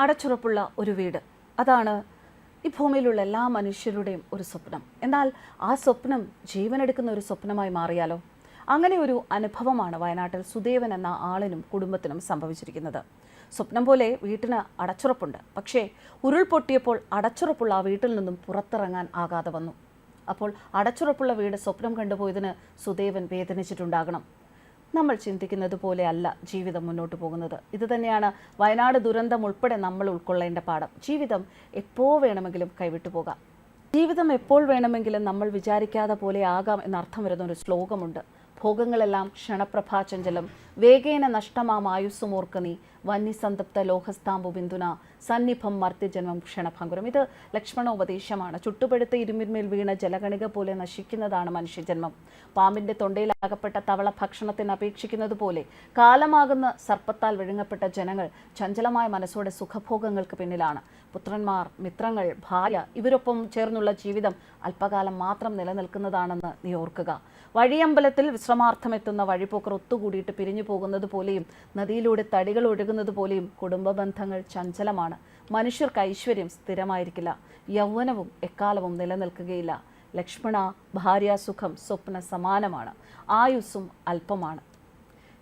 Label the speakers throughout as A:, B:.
A: അടച്ചുറപ്പുള്ള ഒരു വീട്. അതാണ് ഈ ഭൂമിയിലുള്ള എല്ലാ മനുഷ്യരുടെയും ഒരു സ്വപ്നം. എന്നാൽ ആ സ്വപ്നം ജീവനെടുക്കുന്ന ഒരു സ്വപ്നമായി മാറിയാലോ? അങ്ങനെ ഒരു അനുഭവമാണ് വയനാട്ടിൽ സുദേവൻ എന്ന ആളിനും കുടുംബത്തിനും സംഭവിച്ചിരിക്കുന്നത്. സ്വപ്നം പോലെ വീട്ടിന് അടച്ചുറപ്പുണ്ട്. പക്ഷേ ഉരുൾപൊട്ടിയപ്പോൾ അടച്ചുറപ്പുള്ള ആ വീട്ടിൽ നിന്നും പുറത്തിറങ്ങാൻ ആകാതെ വന്നു. അപ്പോൾ അടച്ചുറപ്പുള്ള വീട് സ്വപ്നം കണ്ടുപോയതിന് സുദേവൻ വേദനിച്ചിട്ടുണ്ടാകണം. നമ്മൾ ചിന്തിക്കുന്നത് പോലെ അല്ല ജീവിതം മുന്നോട്ട് പോകുന്നത്. ഇത് തന്നെയാണ് വയനാട് ദുരന്തം ഉൾപ്പെടെ നമ്മൾ ഉൾക്കൊള്ളേണ്ട പാഠം. ജീവിതം എപ്പോൾ വേണമെങ്കിലും കൈവിട്ടു പോകാം. ജീവിതം എപ്പോൾ വേണമെങ്കിലും നമ്മൾ വിചാരിക്കാതെ പോലെ ആകാം എന്നർത്ഥം വരുന്ന ഒരു ശ്ലോകമുണ്ട്. ഭോഗങ്ങളെല്ലാം ക്ഷണപ്രഭാചഞ്ചലം വേഗേന നഷ്ടമാം നഷ്ടമാമായുസ്സുമോർക്ക നീ. വന്യസന്തപ്ത ലോഹസ്താംബു ബിന്ദുന സന്നിഭം മർത്യജന്മം ക്ഷണഭംഗുരം ഇത് ലക്ഷ്മണോപദേശമാണ്. ചുട്ടുപഴുത്ത ഇരുമിന്മേൽ വീണ ജലഗണിക പോലെ നശിക്കുന്നതാണ് മനുഷ്യജന്മം. പാമ്പിന്റെ തൊണ്ടയിലാകപ്പെട്ട തവള ഭക്ഷണത്തിന് അപേക്ഷിക്കുന്നത് പോലെ കാലമാകുന്ന സർപ്പത്താൽ വിഴുങ്ങപ്പെട്ട ജനങ്ങൾ ചഞ്ചലമായ മനസ്സോടെ സുഖഭോഗങ്ങൾക്ക് പിന്നിലാണ്. പുത്രന്മാർ മിത്രങ്ങൾ ഭാര്യ ഇവരൊപ്പം ചേർന്നുള്ള ജീവിതം അല്പകാലം മാത്രം നിലനിൽക്കുന്നതാണെന്ന് നീ ഓർക്കുക. വഴിയമ്പലത്തിൽ വിശ്രമാർത്ഥമെത്തുന്ന വഴിപോക്കർ ഒത്തുകൂടിയിട്ട് പിരിഞ്ഞു പോകുന്നത് പോലെയും നദിയിലൂടെ തടികൾ ഒഴുകുന്നത് പോലെയും കുടുംബ ബന്ധങ്ങൾ ചഞ്ചലമാണ്. മനുഷ്യർക്ക് ഐശ്വര്യം സ്ഥിരമായിരിക്കില്ല. യൗവനവും എക്കാലവും നിലനിൽക്കുകയില്ല. ലക്ഷ്മണ ഭാര്യാസുഖം സ്വപ്ന സമാനമാണ്. ആയുസ്സും അല്പമാണ്.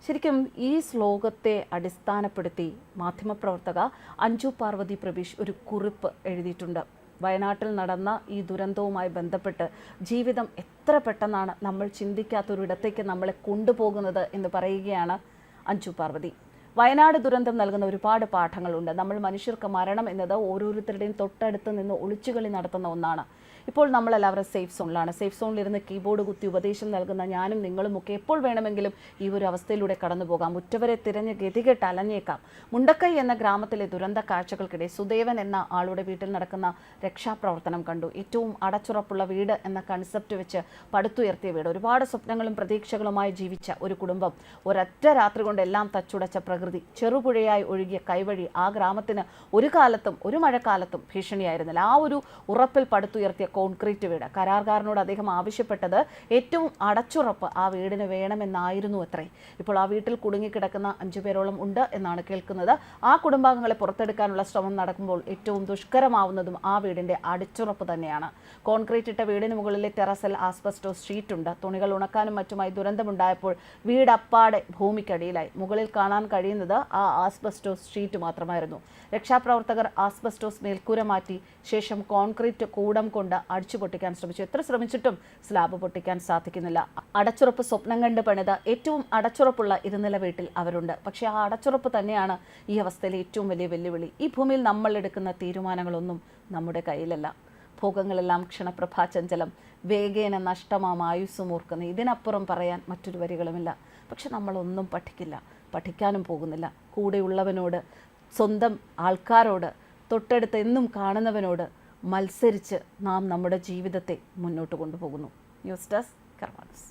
A: ശരിക്കും ഈ ശ്ലോകത്തെ അടിസ്ഥാനപ്പെടുത്തി മാധ്യമപ്രവർത്തക അഞ്ജു പാർവതി പ്രവീഷ് ഒരു കുറിപ്പ് എഴുതിയിട്ടുണ്ട്. വയനാട്ടിൽ നടന്ന ഈ ദുരന്തവുമായി ബന്ധപ്പെട്ട് ജീവിതം എത്ര പെട്ടെന്നാണ് നമ്മൾ ചിന്തിക്കാത്തൊരിടത്തേക്ക് നമ്മളെ കൊണ്ടുപോകുന്നത് എന്ന് പറയുകയാണ് അഞ്ജു പാർവതി. വയനാട് ദുരന്തം നൽകുന്ന ഒരുപാട് പാഠങ്ങളുണ്ട്. നമ്മൾ മനുഷ്യർക്ക് മരണം എന്നത് ഓരോരുത്തരുടെയും തൊട്ടടുത്ത് നിന്ന് ഒളിച്ചുകളി നടത്തുന്ന ഒന്നാണ്. ഇപ്പോൾ നമ്മളെല്ലാവരും സേഫ് സോണിലാണ് സേഫ് സോണിലിരുന്ന് കീബോർഡ് കുത്തി ഉപദേശം നൽകുന്ന ഞാനും നിങ്ങളും ഒക്കെ എപ്പോൾ വേണമെങ്കിലും ഈ ഒരു അവസ്ഥയിലൂടെ കടന്നു പോകാം. ഉറ്റവരെ തിരഞ്ഞ് ഗതികെട്ട് അലഞ്ഞേക്കാം. മുണ്ടക്കൈ എന്ന ഗ്രാമത്തിലെ ദുരന്ത കാഴ്ചകൾക്കിടെ സുദേവൻ എന്ന ആളുടെ വീട്ടിൽ നടക്കുന്ന രക്ഷാപ്രവർത്തനം കണ്ടു. ഏറ്റവും അടച്ചുറപ്പുള്ള വീട് എന്ന കൺസെപ്റ്റ് വെച്ച് പടുത്തുയർത്തിയ വീട്. ഒരുപാട് സ്വപ്നങ്ങളും പ്രതീക്ഷകളുമായി ജീവിച്ച ഒരു കുടുംബം ഒരൊറ്റ രാത്രി കൊണ്ട് എല്ലാം തച്ചുടച്ച പ്രകൃതി ചെറുപുഴയായി ഒഴുകിയ കൈവഴി ആ ഗ്രാമത്തിന് ഒരു കാലത്തും ഒരു മഴക്കാലത്തും ഭീഷണിയായിരുന്നില്ല. ആ ഒരു ഉറപ്പിൽ പടുത്തുയർത്തിയ കോൺക്രീറ്റ് വീട്. കരാർകാരനോട് അദ്ദേഹം ആവശ്യപ്പെട്ടത് ഏറ്റവും അടച്ചുറപ്പ് ആ വീടിന് വേണമെന്നായിരുന്നു അത്രേ. ഇപ്പോൾ ആ വീട്ടിൽ കുടുങ്ങിക്കിടക്കുന്ന അഞ്ചു പേരോളം ഉണ്ട് എന്നാണ് കേൾക്കുന്നത്. ആ കുടുംബാംഗങ്ങളെ പുറത്തെടുക്കാനുള്ള ശ്രമം നടക്കുമ്പോൾ ഏറ്റവും ദുഷ്കരമാവുന്നതും ആ വീടിന്റെ അടിച്ചുറപ്പ് തന്നെയാണ്. കോൺക്രീറ്റ് ഇട്ട വീടിന് മുകളിലെ ടെറസിൽ ആസ്ബസ്റ്റോ ഷീറ്റ് ഉണ്ട്. തുണികൾ ഉണക്കാനും മറ്റുമായി ദുരന്തമുണ്ടായപ്പോൾ വീടപ്പാടെ ഭൂമിക്കടിയിലായി. മുകളിൽ കാണാൻ കഴിയുന്നത് ആ ആസ്ബസ്റ്റോസ് ഷീറ്റ് മാത്രമായിരുന്നു. രക്ഷാപ്രവർത്തകർ ആസ്ബസ്റ്റോസ് മേൽക്കൂര മാറ്റി ശേഷം കോൺക്രീറ്റ് കൂടം കൊണ്ട് അടിച്ചു പൊട്ടിക്കാൻ ശ്രമിച്ചു. എത്ര ശ്രമിച്ചിട്ടും സ്ലാബ് പൊട്ടിക്കാൻ സാധിക്കുന്നില്ല. അടച്ചുറപ്പ് സ്വപ്നം കണ്ട് പണിത ഏറ്റവും അടച്ചുറപ്പുള്ള ഇരുനില വീട്ടിൽ അവരുണ്ട്. പക്ഷേ ആ അടച്ചുറപ്പ് തന്നെയാണ് ഈ അവസ്ഥയിലെ ഏറ്റവും വലിയ വെല്ലുവിളി. ഈ ഭൂമിയിൽ നമ്മൾ എടുക്കുന്ന തീരുമാനങ്ങളൊന്നും നമ്മുടെ കയ്യിലല്ല. ഭോഗങ്ങളെല്ലാം ക്ഷണപ്രഭാചഞ്ചലം വേഗേന നഷ്ടമാം ആയുസ്സും ഓർക്കുന്നു. ഇതിനപ്പുറം പറയാൻ മറ്റൊരു വരികളുമില്ല. പക്ഷെ നമ്മളൊന്നും പഠിക്കില്ല. പഠിക്കാനും പോകുന്നില്ല. കൂടെയുള്ളവനോട് സ്വന്തം ആൾക്കാരോട് തൊട്ടടുത്ത് എന്നും കാണുന്നവനോട് മത്സരിച്ച് നാം നമ്മുടെ ജീവിതത്തെ മുന്നോട്ട് കൊണ്ടുപോകുന്നു. News desk കർമാനസ്